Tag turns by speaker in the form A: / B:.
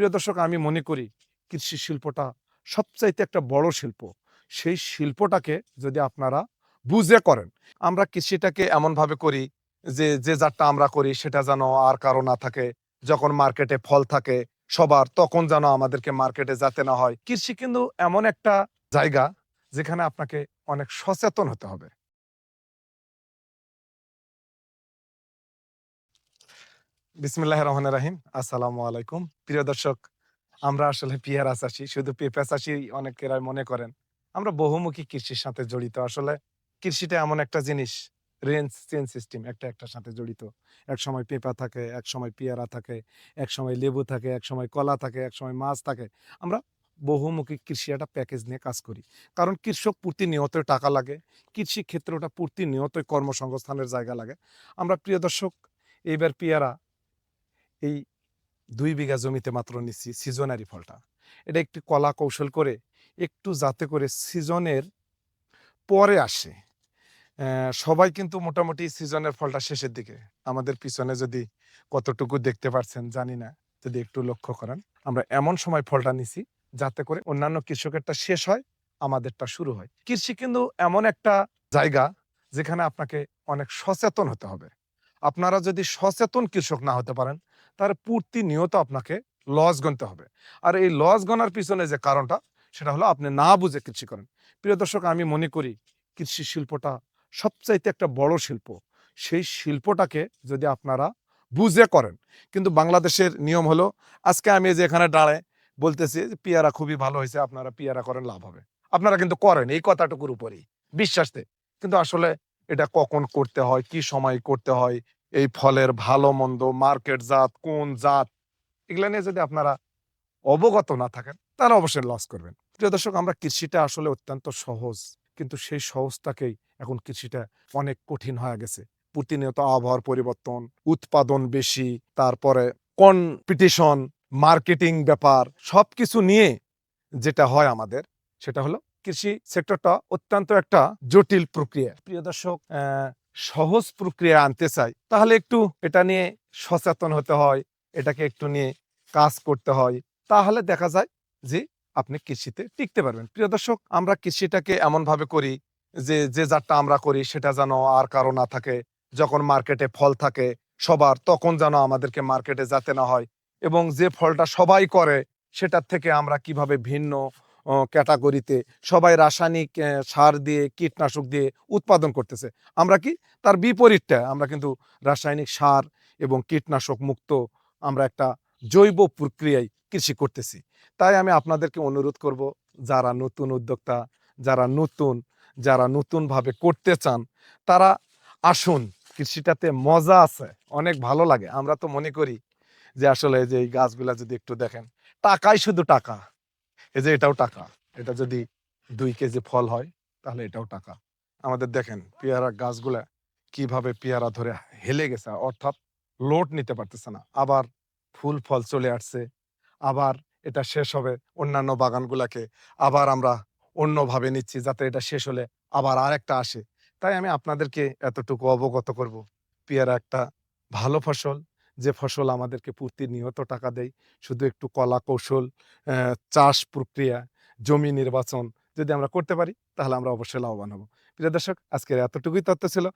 A: প্রিয় দর্শক, আমি মনে করি কৃষি শিল্পটা সবচাইতে একটা বড় শিল্প। সেই শিল্পটাকে যদি আপনারা বুঝে করেন, আমরা কৃষিটাকে এমনভাবে করি যে যে যারটা আমরা করি সেটা যেন আর কারও না থাকে। যখন মার্কেটে ফল থাকে সবার, তখন যেন আমাদেরকে মার্কেটে যাতে না হয়। কৃষি কিন্তু এমন একটা জায়গা যেখানে আপনাকে অনেক সচেতন হতে হবে। বিসমিল্লাহ রহমান রাহিম। আসসালামু আলাইকুম। প্রিয় দর্শক, আমরা আসলে পেয়ারা চাষি শুধু পেঁপা চাষি অনেকেরা মনে করেন। আমরা বহুমুখী কৃষির সাথে জড়িত। আসলে কৃষিটা এমন একটা জিনিস, রেঞ্জ চেঞ্জ সিস্টেম একটা একটার সাথে জড়িত। এক সময় পেঁপা থাকে, এক সময় পেয়ারা থাকে, এক সময় লেবু থাকে, এক সময় কলা থাকে, এক সময় মাছ থাকে। আমরা বহুমুখী কৃষি একটা প্যাকেজ নিয়ে কাজ করি। কারণ কৃষক প্রতিনিয়ত টাকা লাগে কৃষি ক্ষেত্রে ওটা প্রতিনিয়তই কর্মসংস্থানের জায়গা লাগে। আমরা প্রিয় দর্শক, এইবার পেয়ারা এই দুই বিঘা জমিতে মাত্র নিচ্ছি সিজনারি ফলটা। এটা একটি কলা কৌশল করে একটু যাতে করে সিজনের পরে আসে। সবাই কিন্তু মোটামুটি সিজনের ফলটা শেষের দিকে। আমাদের পিছনে যদি কতটুকু দেখতে পারছেন, জানি না। যদি একটু লক্ষ্য করেন, আমরা এমন সময় ফলটা নিছি যাতে করে অন্যান্য কৃষকেরটা শেষ হয়, আমাদেরটা শুরু হয়। কৃষি কিন্তু এমন একটা জায়গা যেখানে আপনাকে অনেক সচেতন হতে হবে। আপনারা যদি সচেতন কৃষক না হতে পারেন তার প্রতিনিয়ত আপনাকে লস গণতে হবে। আর এই লস গণার পিছনে যে কারণটা, সেটা হলো আপনি না বুঝে কৃষি করেন। প্রিয় দর্শক, আমি মনে করি কৃষি শিল্পটা সবচাইতে একটা বড় শিল্প। সেই শিল্পটাকে যদি আপনারা বুঝে করেন, কিন্তু বাংলাদেশের নিয়ম হলো, আজকে আমি যে এখানে দাঁড়ায় বলতেছি যে পেয়ারা খুবই ভালো হয়েছে, আপনারা পিয়ারা করেন, লাভ হবে। আপনারা কিন্তু করেন, এই কথাটুকুর উপরেই। বিশ্বাসতে কিন্তু আসলে এটা কখন করতে হয়, কি সময় করতে হয় এই ফলের ভালো মন্দ, মার্কেট জাত, কোন জাত, এগুলা নিয়ে যদি আপনারা অবগত না থাকেন তারা অবশ্যই লস করবেন। প্রিয় দর্শক, আমরা কৃষিটা আসলে অত্যন্ত সহজ, কিন্তু সেই সহজটাকেই এখন কৃষিটা অনেক কঠিন হয়ে গেছে। প্রতিনিয়ত আবহাওয়ার পরিবর্তন, উৎপাদন বেশি, তারপরে কম্পিটিশন মার্কেটিং ব্যাপার, সবকিছু নিয়ে যেটা হয় আমাদের, সেটা হলো কৃষি সেক্টরটা অত্যন্ত একটা জটিল প্রক্রিয়া। প্রিয় দর্শক সহজ প্রক্রিয়া আনতে চাই, তাহলে একটু এটা নিয়ে সচেতন হতে হয়, এটাকে একটু নিয়ে কাজ করতে হয়, তাহলে দেখা যায় যে আপনি কৃষিতে টিকতে পারবেন। প্রিয় দর্শক, আমরা কৃষিটাকে এমন ভাবে করি যে যে যারটা আমরা করি সেটা যেন আর কারও না থাকে। যখন মার্কেটে ফল থাকে সবার, তখন যেন আমাদেরকে মার্কেটে যাতে না হয়। এবং যে ফলটা সবাই করে, সেটার থেকে আমরা কীভাবে ভিন্ন ক্যাটাগরিতে সবাই রাসায়নিক সার দিয়ে, কীটনাশক দিয়ে উৎপাদন করতেছে। আমরা কি? তার বিপরীতটা, আমরা কিন্তু রাসায়নিক সার এবং কীটনাশক মুক্ত আমরা একটা জৈব প্রক্রিয়ায় কৃষি করতেছি। তাই আমি আপনাদেরকে অনুরোধ করব, যারা নতুন উদ্যোক্তা, যারা নতুন, যারা নতুনভাবে করতে চান, তারা আসুন, কৃষিটাতে মজা আছে, অনেক ভালো লাগে। আমরা তো মনে করি যে আসলে যে এই গাছগুলা যদি একটু দেখেন, টাকাই শুধু টাকা। এই যে এটাও টাকা। এটা যদি দুই কেজি ফল হয়, তাহলে এটাও টাকা। আমাদের দেখেন পেয়ারা গাছগুলা কীভাবে পেয়ারা ধরে হেলে গেছে, অর্থাৎ লোড নিতে পারতেছে না। আবার ফুল ফল চলে আসছে, আবার এটা শেষ হবে অন্যান্য বাগানগুলাকে, আবার আমরা অন্যভাবে নিচ্ছি যাতে এটা শেষ হলে আবার আর একটা আসে। তাই আমি আপনাদেরকে এতটুকু অবগত করব, পেয়ারা একটা ভালো ফসল যে ফসল আমাদেরকে প্রতিনিয়ত টাকা দেয়। শুধু একটু কলা কৌশল চাষ প্রক্রিয়া, জমি নির্বাচন যদি আমরা করতে পারি, তাহলে আমরা অবশ্যই লাভবান হব। প্রিয় দর্শক, আজকের এতটুকুই তথ্য ছিল।